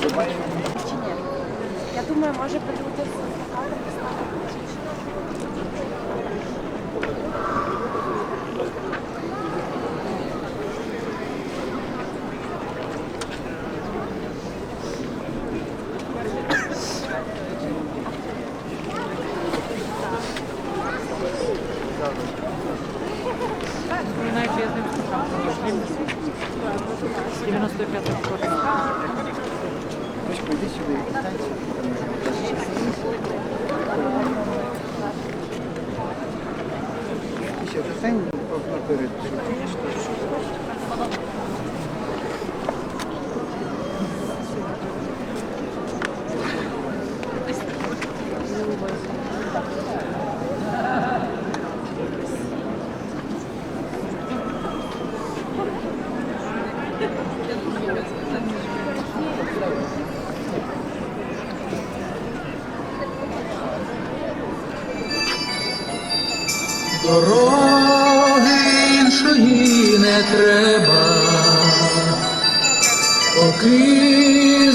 Чи ні? Я думаю, може подивитися. Знаете, я знаю, что там 95 год. Дочко, йди сюди, танці. І ще достань наперед. Дороги іншої не треба, поки